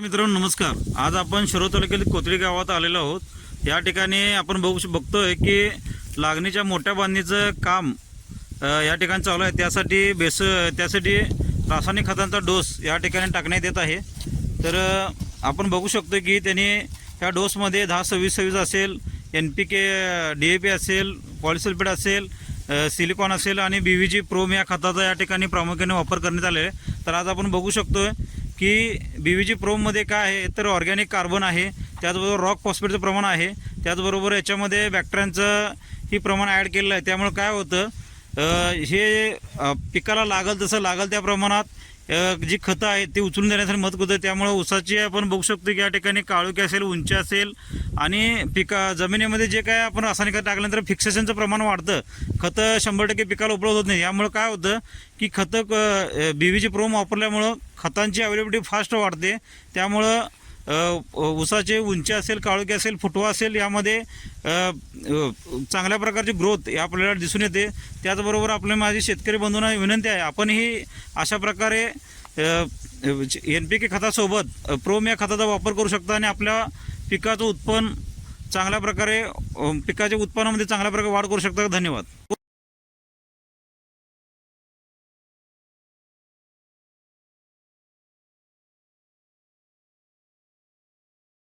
मित्रांनो नमस्कार. आज आपण शिरो तालुक्यातील कोथळी गावात आलेलो आहोत. या ठिकाणी आपण बघू श- बघतोय की लागणीच्या मोठ्या बांधणीचं काम या ठिकाणी चालू आहे. त्यासाठी बेस त्यासाठी रासायनिक खतांचा डोस या ठिकाणी टाकण्यात येत आहे. तर आपण बघू शकतो की त्यांनी ह्या डोसमध्ये दहा सव्वीस सव्वीस असेल N P K D A P असेल पॉलिसल्फेट असेल सिलिकॉन असेल आणि बी व्ही जी प्रोम या खताचा या ठिकाणी प्रामुख्याने वापर करण्यात आलेला आहे. तर आज आपण बघू शकतोय की बी व्ही जी प्रोममध्ये काय आहे तर ऑर्गॅनिक कार्बन आहे त्याचबरोबर रॉक फॉस्फेटचं प्रमाण आहे त्याचबरोबर याच्यामध्ये बॅक्टरांचं ही प्रमाण ॲड केलेलं आहे. त्यामुळे काय होतं हे पिकाला लागल तसं लागल त्या प्रमाणात जी खतं आहेत ती उचलून देण्यासाठी मदत होतं त्यामुळे ऊसाची आपण बघू शकतो की या ठिकाणी काळुकी असेल उंची असेल आणि पिका जमिनीमध्ये जे काय आपण रासायनिक खत टाकल्यानंतर फिक्सेशनचं प्रमाण वाढतं. खतं शंभर टक्के पिकाला उपलब्ध होत नाही. यामुळे काय होतं की खतं बी व्ही प्रोम वापरल्यामुळं खतांची अवेलेबिलिटी फास्ट वाढते. त्यामुळं उसाचे उंची असेल काळोखी असेल फुटवा असेल यामध्ये चांगल्या प्रकारची ग्रोथ आपल्याला दिसून येते. त्याचबरोबर आपल्या माझी शेतकरी बंधूंना विनंती आहे आपणही अशा प्रकारे एन पी के खतासोबत प्रोम या खताचा वापर करू शकता आणि आपल्या पिकाचं उत्पन्न चांगल्या प्रकारे पिकाच्या उत्पन्नामध्ये चांगल्या प्रकारे वाढ करू शकता. धन्यवाद.